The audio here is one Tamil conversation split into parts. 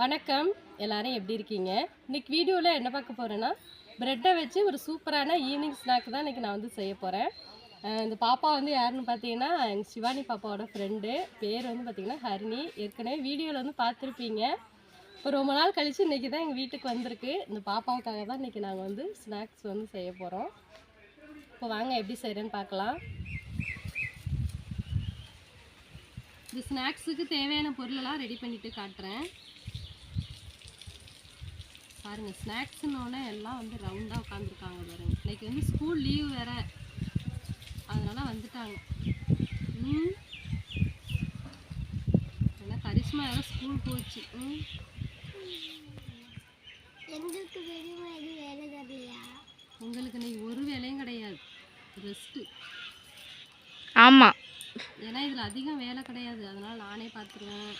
வணக்கம். எல்லாரும் எப்படி இருக்கீங்க? இன்னைக்கு வீடியோவில் என்ன பார்க்க போகிறேன்னா ப்ரெட்டை வச்சு ஒரு சூப்பரான ஈவினிங் ஸ்நாக் தான் இன்றைக்கி நான் வந்து செய்ய போகிறேன் இந்த பாப்பா வந்து யாருன்னு பார்த்தீங்கன்னா எங்கள் சிவானி பாப்பாவோட ஃப்ரெண்டு பேர் வந்து பார்த்திங்கன்னா ஹரிணி. ஏற்கனவே வீடியோவில் வந்து பார்த்துருப்பீங்க. இப்போ ரொம்ப நாள் கழித்து இன்றைக்கி தான் எங்கள் வீட்டுக்கு வந்திருக்கு. இந்த பாப்பாவுக்காக தான் இன்றைக்கி நாங்கள் வந்து ஸ்நாக்ஸ் வந்து செய்ய போகிறோம் இப்போ வாங்க எப்படி செய்கிறேன்னு பார்க்கலாம். இந்த ஸ்நாக்ஸுக்கு தேவையான பொருளெல்லாம் ரெடி பண்ணிவிட்டு காட்டுறேன். பாருங்க ஸ்நாக்ஸ்னோடனே எல்லாம் வந்து ரவுண்டாக உட்காந்துருக்காங்க பாருங்க. இன்னைக்கு வந்து ஸ்கூல் லீவ் வேற. அதனால வந்துட்டாங்க. ம் ஏன்னா கரிஷ்மா வேற ஸ்கூல் போச்சு. ம் எங்களுக்கு உங்களுக்கு இன்னைக்கு ஒரு வேலையும் கிடையாது. ரெஸ்ட்டு ஆமாம் ஏன்னா இதில் அதிகம் வேலை கிடையாது. அதனால நானே பார்த்துருவேன்.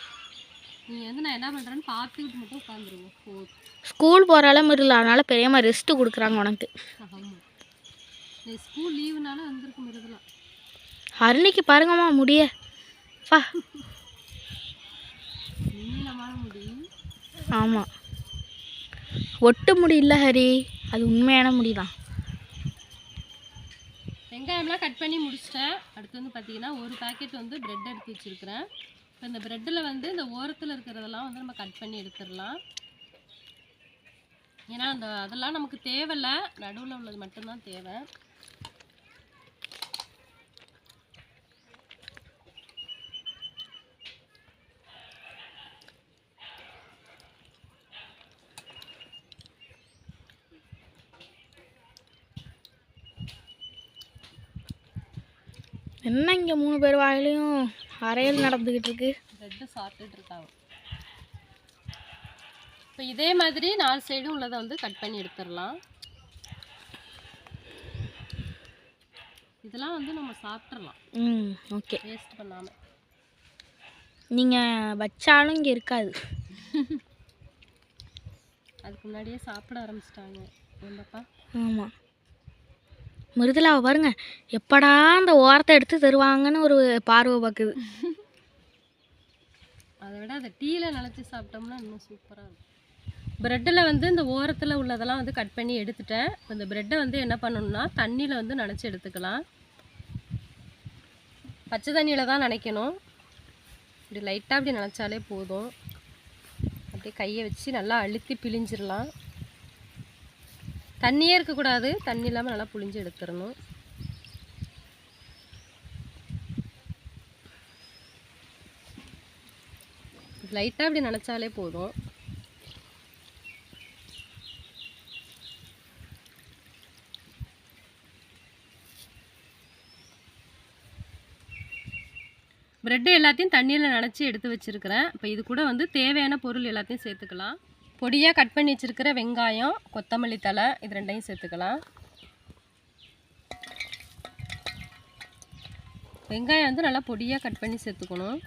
நீங்கள் வந்து நான் என்ன பண்ணுறேன்னு பார்த்துக்கிட்டு மட்டும் உட்காந்துருவோம் போதும் ஸ்கூல் போகிற அளவு இல்லை அதனால பெரியம்மா ரெஸ்ட்டு கொடுக்குறாங்க உனக்கு. ஆமாம் நீ ஸ்கூல் லீவுனால வந்திருக்கும் மிருதலாம் அருணிக்கு பாருங்கம்மா முடிய. பா நீளமான ஆமாம் ஒட்டு முடி இல்லை ஹரி அது உண்மையான முடி தான் வெங்காயம்லாம் கட் பண்ணி முடிச்சிட்டேன். அடுத்து வந்து பார்த்தீங்கன்னா ஒரு பாக்கெட் வந்து பிரெட் எடுத்து வச்சுருக்கிறேன். இப்போ இந்த ப்ரெட்டில் வந்து இந்த ஓரத்தில் இருக்கிறதெல்லாம் வந்து நம்ம கட் பண்ணி எடுத்துடலாம். ஏன்னா அந்த அதெல்லாம் நமக்கு தேவையில்ல. நடுவில் உள்ளது மட்டும்தான் தேவை. என்ன இங்கே மூணு பேர் வாயிலையும்? அறையல் நடந்துக்கிட்டு இருக்கு ப்ரெட்டு சாப்பிட்டுட்டு இருக்காங்க. இப்போ இதே மாதிரி நாலு சைடும் உள்ளதை வந்து கட் பண்ணி எடுத்துடலாம். இதெல்லாம் வந்து நம்ம சாப்பிட்றலாம் ம் ஓகே. வேஸ்ட் பண்ணாமல் நீங்கள் வச்சாலும் இங்கே இருக்காது. அதுக்கு முன்னாடியே சாப்பிட ஆரம்பிச்சிட்டாங்க. ஏன்பாப்பா ஆமாம் மிருதுலாவை பாருங்க. எப்படா அந்த ஓரத்தை எடுத்து தருவாங்கன்னு ஒரு பார்வை பார்க்குது அதை விட அதை டீயில் நினச்சி சாப்பிட்டோம்னா இன்னும் சூப்பராக இருக்கும். ப்ரெட்டில் வந்து இந்த ஓரத்தில் உள்ளதெல்லாம் வந்து கட் பண்ணி எடுத்துட்டேன். இந்த ப்ரெட்டை வந்து என்ன பண்ணணும்னா தண்ணியில் வந்து நனைச்சி எடுத்துக்கலாம். பச்சை தண்ணியில் தான் நினைக்கணும். இப்படி லைட்டாக அப்படி நினச்சாலே போதும். அப்படியே கையை வச்சு நல்லா அழுத்தி பிழிஞ்சிடலாம். தண்ணியே இருக்கக்கூடாது. தண்ணி இல்லாமல் நல்லா புழிஞ்சு எடுத்துடணும். லைட்டாக அப்படி நினச்சாலே போதும். ப்ரெட்டு எல்லாத்தையும் தண்ணியில் நனைச்சி எடுத்து வச்சுருக்கிறேன். இப்போ இது கூட வந்து தேவையான பொருள் எல்லாத்தையும் சேர்த்துக்கலாம். பொடியாக கட் பண்ணி வச்சுருக்கிற வெங்காயம் கொத்தமல்லி தழை இது ரெண்டையும் சேர்த்துக்கலாம். வெங்காயம் வந்து நல்லா பொடியாக கட் பண்ணி சேர்த்துக்கணும்.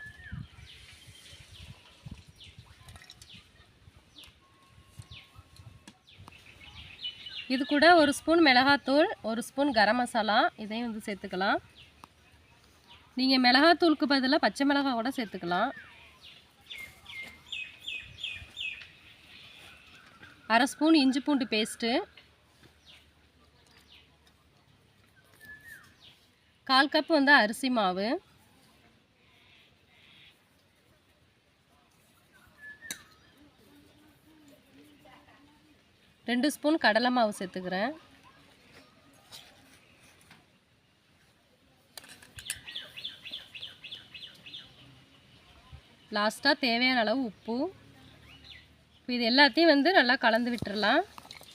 இது கூட ஒரு ஸ்பூன் மிளகாத்தூள் ஒரு ஸ்பூன் கரம் மசாலா இதையும் வந்து சேர்த்துக்கலாம். நீங்கள் மிளகாத்தூளுக்கு பதிலாக பச்சை மிளகா கூட சேர்த்துக்கலாம். அரை ஸ்பூன் இஞ்சி பூண்டு பேஸ்ட்டு கால் கப் வந்து அரிசி மாவு ரெண்டு ஸ்பூன் கடலை மாவு சேர்த்துக்கிறேன். லாஸ்ட்டாக தேவையான அளவு உப்பு இப்போ இது எல்லாத்தையும் வந்து நல்லா கலந்து விட்டுடலாம்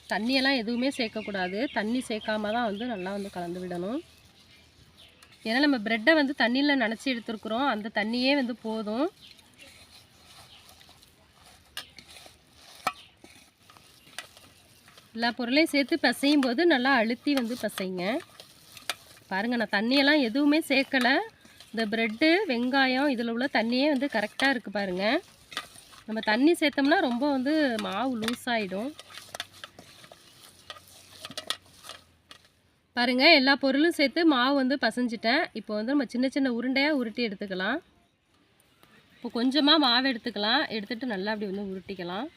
தண்ணியெல்லாம் எதுவுமே சேர்க்கக்கூடாது. தண்ணி சேர்க்காம தான் வந்து நல்லா வந்து கலந்து விடணும். ஏன்னா நம்ம ப்ரெட்டை வந்து தண்ணியில் நனைச்சி எடுத்துருக்குறோம். அந்த தண்ணியே வந்து போதும். எல்லா பொருளையும் சேர்த்து பிசையும் போது நல்லா அழுத்தி வந்து பிசைங்க. பாருங்கள் நான் தண்ணியெல்லாம் எதுவுமே சேர்க்கலை. இந்த ப்ரெட்டு வெங்காயம் இதில் உள்ள தண்ணியே வந்து கரெக்டாக இருக்குது பாருங்கள் நம்ம தண்ணி சேர்த்தோம்னா ரொம்ப வந்து மாவு லூஸ் ஆகிடும் பாருங்கள் எல்லா பொருளும் சேர்த்து மாவு வந்து பசைஞ்சிட்டேன். இப்போ வந்து நம்ம சின்ன சின்ன உருண்டையாக உருட்டி எடுத்துக்கலாம். இப்போ கொஞ்சமாக மாவு எடுத்துக்கலாம். எடுத்துகிட்டு நல்லா அப்படி வந்து உருட்டிக்கலாம்.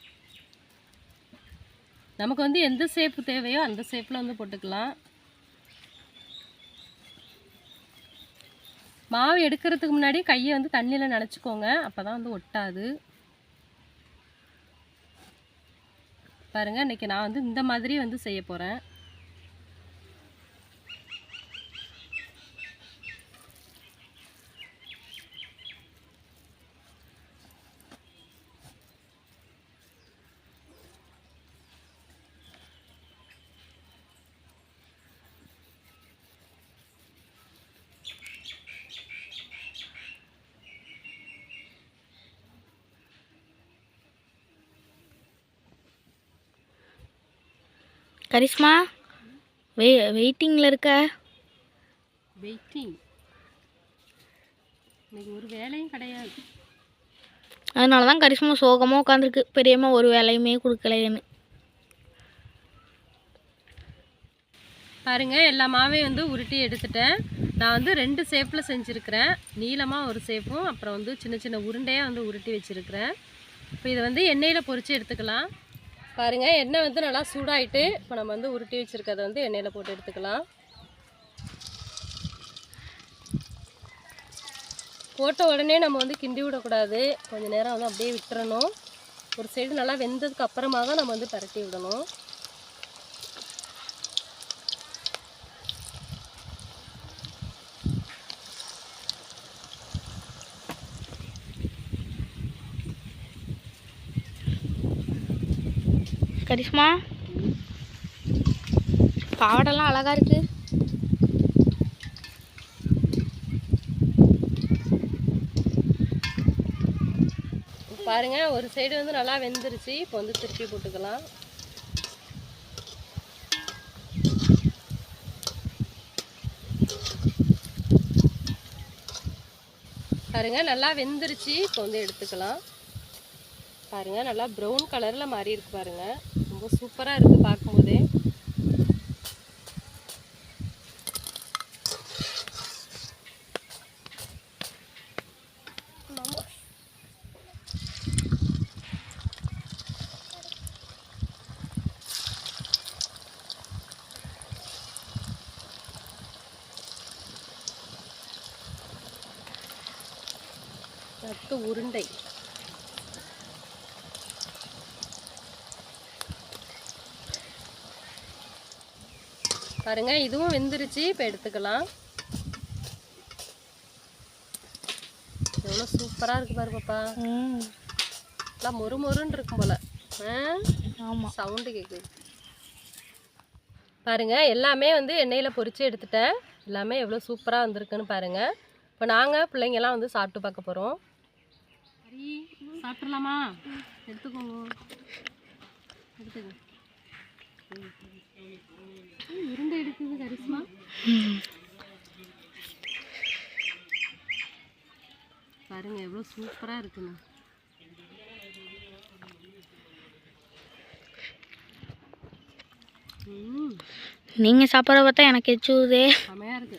நமக்கு வந்து எந்த ஷேப்பு தேவையோ அந்த ஷேப்பில் வந்து போட்டுக்கலாம். மாவு எடுக்கிறதுக்கு முன்னாடி கையை வந்து தண்ணியில் நினச்சிக்கோங்க. அப்போ தான் வந்து ஒட்டாது. பாருங்க இன்னைக்கு நான் வந்து இந்த மாதிரி வந்து செய்ய போகிறேன் கரிஷ்மா வெ வெயிட்டிங்கில் இருக்க? வெயிட்டிங் இன்னைக்கு ஒரு வேலையும் கிடையாது. அதனால தான் கரிஷ்மா சோகமாக உட்காந்துருக்கு பெரியம்மா ஒரு வேலையுமே கொடுக்கலைன்னு பாருங்க எல்லா மாவையும் வந்து உருட்டி எடுத்துட்டேன். நான் வந்து ரெண்டு ஷேப்பில் செஞ்சுருக்கிறேன். நீளமாக ஒரு ஷேப்பும் அப்புறம் வந்து சின்ன சின்ன உருண்டையாக வந்து உருட்டி வச்சுருக்கிறேன். இப்போ இதை வந்து எண்ணெயில் பொரித்து எடுத்துக்கலாம். பாருங்கள் எண்ணெய் வந்து நல்லா சூடாயிட்டு இப்போ நம்ம வந்து உருட்டி வச்சுருக்கிறத வந்து எண்ணெயில் போட்டு எடுத்துக்கலாம். போட்ட உடனே நம்ம வந்து கிண்டி விடக்கூடாது. கொஞ்சம் நேரம் வந்து அப்படியே விட்டுறணும். ஒரு சைடு நல்லா வெந்ததுக்கு அப்புறமா தான் நம்ம வந்து பரட்டி விடணும். கரிஷ்மா. பாவடெல்லாம் அழகாக இருக்கு. பாருங்க ஒரு சைடு வந்து நல்லா வெந்துருச்சு. இப்போ வந்து திருப்பி போட்டுக்கலாம். பாருங்க நல்லா வெந்துருச்சு. இப்போ வந்து எடுத்துக்கலாம். பாருங்கள் நல்லா ப்ரௌன் கலரில் மாறி இருக்கு பாருங்கள் ரொம்ப சூப்பராக இருக்குது பார்க்கும்போதே. அடுத்து உருண்டை. பாருங்க இதுவும் வெந்துருச்சு. இப்போ எடுத்துக்கலாம். எவ்வளோ சூப்பராக இருக்கு பாரு பாப்பா. எல்லாம் மொறு மொறுன்னு இருக்கும் போல. ஆமாம் சவுண்டு கேட்குது பாருங்க எல்லாமே வந்து எண்ணெயில் பொரிச்சு எடுத்துட்டேன். எல்லாமே எவ்வளோ சூப்பராக வந்திருக்குன்னு பாருங்க. இப்போ நாங்கள் பிள்ளைங்கெல்லாம் வந்து சாப்பிட்டு பார்க்க போகிறோம் சரி சாப்பிட்றலாமா எடுத்துக்கோங்க. எடுத்துக்கோ ம், உருண்டை எடுக்குது கரிஷ்மா பாருங்க எவ்வளோ சூப்பராக இருக்குன்னு ம். நீங்கள் சாப்பிட்ற பார்த்தா எனக்கு எச்சுதே செமையாக இருக்கு.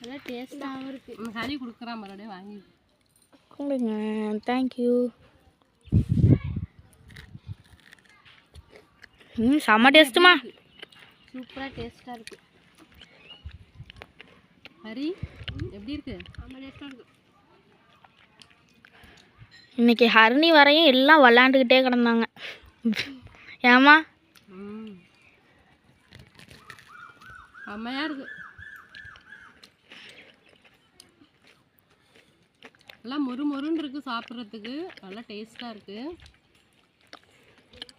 நல்லா டேஸ்ட்டாகவும் இருக்கு. நம்ம ஹரி கொடுக்குறான் மறுபடியும் வாங்கி. கொடுங்க. தேங்க்யூ ம் செம்ம டேஸ்ட்டுமா. சூப்பராக டேஸ்ட்டாக இருக்கு. ஹரி எப்படி இருக்கு? ரொம்ப டேஸ்ட்டாக இருக்கு. இன்னைக்கு ஹரணி வரையும் எல்லாம் விளாண்டுக்கிட்டே கிடந்தாங்க. ஏமா ம். செம்மையாக இருக்கு. நல்லா மொறு மொறுன்னு இருக்கு சாப்பிட்றதுக்கு. நல்லா டேஸ்ட்டாக இருக்கு.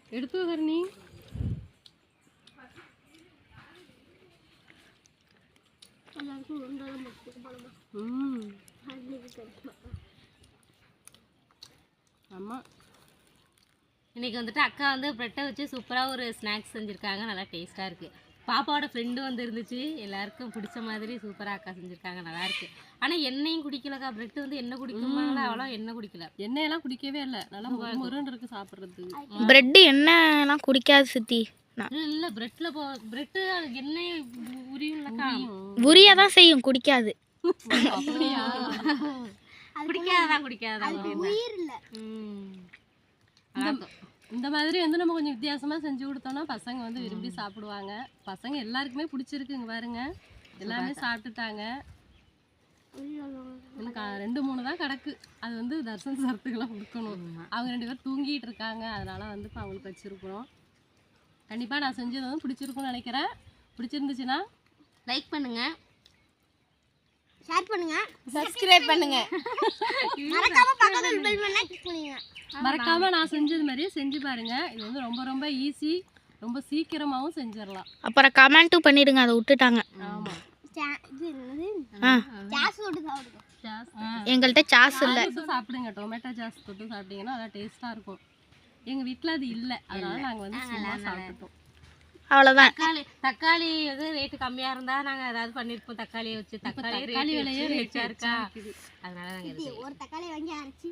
எடுத்து ஹரணி. எல்லாருக்கும் முடிச்சுட்டு ம் ஆமாம் இன்னைக்கு வந்துட்டு அக்கா வந்து ப்ரெட்டை வச்சு சூப்பராக ஒரு ஸ்நாக்ஸ் செஞ்சுருக்காங்க. நல்லா டேஸ்ட்டாக இருக்குது பாப்பாவோட ஃப்ரெண்டு வந்து இருந்துச்சு. எல்லாருக்கும் பிடிச்ச மாதிரி சூப்பராக அக்கா செஞ்சுருக்காங்க. நல்லா இருக்கு. ஆனால் எண்ணெயும் குடிக்கலக்கா. ப்ரெட் வந்து எண்ணெய் குடிக்குமாங்களா அவ்வளோ எண்ணெய் குடிக்கல. எண்ணெயெல்லாம் குடிக்கவே இல்லை. நல்லா மொறு மொறுன்னு இருக்கு சாப்பிட்றதுக்கு. ப்ரெட்டு எண்ணெய்லாம் குடிக்காது சித்தி. நான் இல்லை ப்ரெட்டில் போ ப்ரெட்டு எண்ணெய் உரியும்லக்கா. உரியா தான் செய்யும் குடிக்காது. அப்படியா. இந்த மாதிரி வந்து நம்ம கொஞ்சம் வித்தியாசமா செஞ்சு கொடுத்தோம்னா பசங்க வந்து விரும்பி சாப்பிடுவாங்க. பசங்க எல்லாருக்குமே பிடிச்சிருக்குங்க பாருங்க. எல்லாமே சாப்பிட்டுட்டாங்க. இன்னும் க- ரெண்டு மூணு தான் கிடக்கு. அது வந்து தர்சன் சரத்துக்கெல்லாம் கொடுக்கணும். அவங்க ரெண்டு பேரும் தூங்கிட்டு இருக்காங்க. அதனால வந்து இப்போ அவங்களுக்கு வச்சிருக்கிறோம். கண்டிப்பாக நான் செஞ்சது வந்து பிடிச்சிருக்கும்னு நினைக்கிறேன். பிடிச்சிருந்துச்சுன்னா லைக் பண்ணுங்க. ஷேர் பண்ணுங்க. சப்ஸ்கிரைப் பண்ணுங்க. மறக்காம பக்கத்துல பெல் பண்ணா கிளிக் பண்ணுங்க. மறக்காம நான் செஞ்சது மாதிரியே செஞ்சு பாருங்க. இது வந்து ரொம்ப ரொம்ப ஈஸி ரொம்ப சீக்கிரமாகவும் செஞ்சிடலாம். அப்புறம் கமெண்ட்டும் பண்ணிடுங்க அதை விட்டுட்டாங்க. ஆமாம் சா- இது என்னது? ஆ. ஜாஸ் தொட்டு சாப்பிடுங்க. எங்கள்கிட்ட சாஸ் இல்லை. சாப்பிடுங்க. டொமேட்டோ சாஸ் தொட்டு சாப்பிட்டீங்கன்னா நல்லா டேஸ்ட்டாக இருக்கும். எங்கள் வீட்டில் அது இல்லை. அதனால நாங்கள் வந்து சும்மா சாப்பிட்டுட்டோம். அவ்வளோதான் தக்காளி தக்காளி வந்து ரேட்டு கம்மியா இருந்தா நாங்க ஏதாவது பண்ணிருப்போம். தக்காளியை வச்சு தக்காளி தக்காளி விலையே இருக்கா. அதனால நாங்க ஒரு தக்காளி வாங்கி அரைச்சி